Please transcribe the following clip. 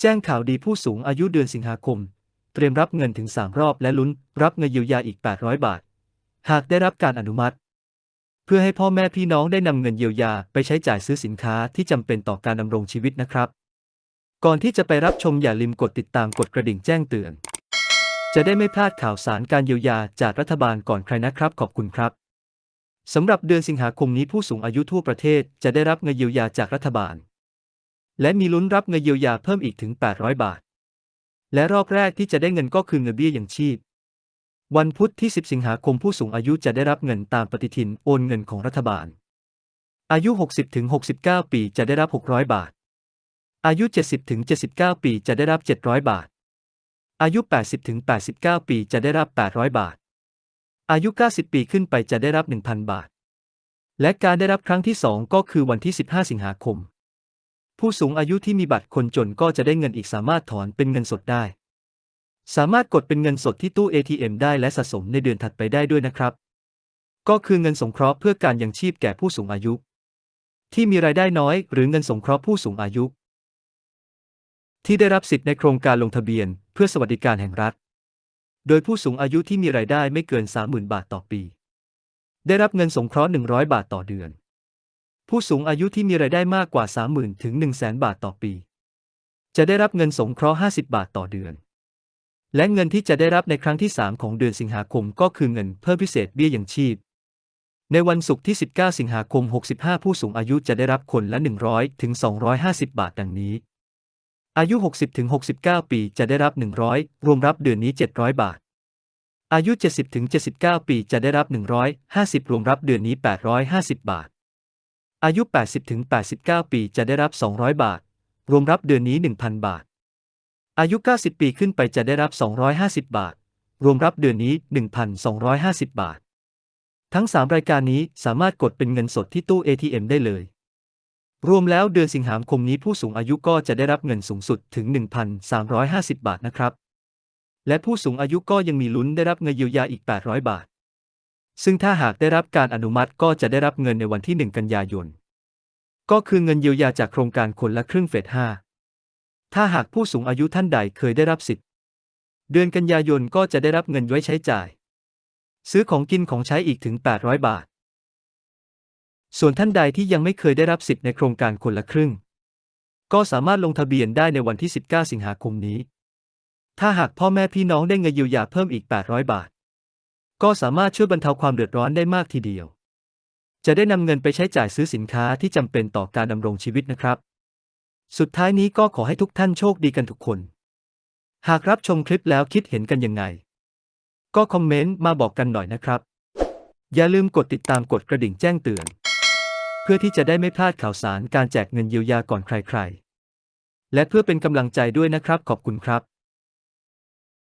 แจ้งข่าวดีผู้สูงอายุเดือนสิงหาคม เตรียมรับเงินถึง 3 รอบและลุ้น รับเงินเยียวยาอีก 800 บาท หากได้รับการอนุมัติ เพื่อให้พ่อแม่พี่น้องได้นำเงินเยียวยาไปใช้จ่ายซื้อสินค้าที่จำเป็นต่อการดำรงชีวิตนะครับ ก่อนที่จะไปรับชมอย่าลืมกดติดตามกดกระดิ่งแจ้งเตือน จะได้ไม่พลาดข่าวสารการเยียวยาจากรัฐบาลก่อนใครนะครับ ขอบคุณครับสำหรับเดือนสิงหาคมนี้ผู้สูงอายุทั่วประเทศจะได้รับเงินเยียวยาจากรัฐบาล และมีลุ้นรับเงินเยียวยาเพิ่มอีกถึง 800 บาท และรอบแรกที่จะได้เงินก็คือเงินเบี้ยยังชีพ วันพุธที่ 10 สิงหาคมผู้สูงอายุจะได้รับเงินตามปฏิทินโอนเงินของรัฐบาล อายุ 60-69 ปีจะได้รับ 600 บาท อายุ 70-79 ปีจะได้รับ 700 บาท อายุ 80-89 ปีจะได้รับ 800 บาท อายุ 90 ปีขึ้นไปจะได้รับ 1,000 บาท และการได้รับครั้งที่ 2 ก็คือวันที่ 15 สิงหาคม ผู้สูงอายุที่มีบัตรคนจนก็จะได้เงินอีกสามารถถอนเป็นเงินสดได้ สามารถกดเป็นเงินสดที่ตู้ ATM ได้และสะสมในเดือนถัดไปได้ด้วยนะครับ ก็คือเงินสงเคราะห์เพื่อการยังชีพแก่ผู้สูงอายุ ที่มีรายได้น้อย หรือเงินสงเคราะห์ผู้สูงอายุ ที่ได้รับสิทธิ์ในโครงการลงทะเบียน เพื่อสวัสดิการแห่งรัฐ โดยผู้สูงอายุที่มีรายได้ไม่เกิน 30,000 บาทต่อปี ได้รับเงินสงเคราะห์ 100 บาทต่อเดือน ผู้สูงอายุที่มีรายได้มากกว่า 30,000 ถึง 100,000 บาทต่อปี จะได้รับเงินสงเคราะห์ 50 บาทต่อเดือน และเงินที่จะได้รับในครั้งที่ 3 ของเดือนสิงหาคมก็คือเงินเพิ่มพิเศษเบี้ยยังชีพ ในวันศุกร์ที่ 19 สิงหาคม 65 ผู้สูงอายุจะได้รับคนละ 100 ถึง 250 บาทดังนี้ อายุ 60 ถึง 69 ปีจะได้รับ 100 รวมรับเดือนนี้ 700 บาทอายุ 70ถึง79 ปี จะได้รับ 150 รวมรับเดือนนี้ 850 บาท อายุ 80ถึง89 ปีจะได้รับ 200 บาท รวมรับเดือนนี้ 1,000 บาท อายุ 90 ปีขึ้นไปจะได้รับ 250 บาท รวมรับเดือนนี้ 1,250 บาท ทั้ง 3 รายการนี้สามารถกดเป็นเงินสดที่ตู้ ATM ได้เลย รวมแล้วเดือนสิงหาคมนี้ผู้สูงอายุก็จะได้รับเงินสูงสุดถึง 1,350 บาทนะครับ และผู้สูงอายุก็ยังมีลุ้นได้รับเงินเยียวยาอีก 800 บาท ซึ่งถ้าหากได้รับการอนุมัติก็จะได้รับเงินในวันที่ 1 กันยายน ก็คือเงินเยียวยาจากโครงการคนละครึ่งเฟส5ถ้าหากผู้สูงอายุท่านใดเคยได้รับสิทธิ์ เดือนกันยายนก็จะได้รับเงินไว้ใช้จ่าย ซื้อของกินของใช้อีกถึง 800 บาท ส่วนท่านใดที่ยังไม่เคยได้รับสิทธิ์ในโครงการคนละครึ่ง ก็สามารถลงทะเบียนได้ในวันที่ 19 สิงหาคมนี้ ถ้าหากพ่อแม่พี่น้องได้เงินเยียวยาเพิ่มอีก 800 บาท ก็สามารถช่วยบรรเทาความเดือดร้อนได้มากทีเดียว จะได้นำเงินไปใช้จ่ายซื้อสินค้าที่จำเป็นต่อการดำรงชีวิตนะครับ สุดท้ายนี้ก็ขอให้ทุกท่านโชคดีกันทุกคน หากรับชมคลิปแล้วคิดเห็นกันยังไง ก็คอมเมนต์มาบอกกันหน่อยนะครับ อย่าลืมกดติดตามกดกระดิ่งแจ้งเตือน เพื่อที่จะได้ไม่พลาดข่าวสารการแจกเงินเยียวยาก่อนใครๆ และเพื่อเป็นกำลังใจด้วยนะครับขอบคุณครับ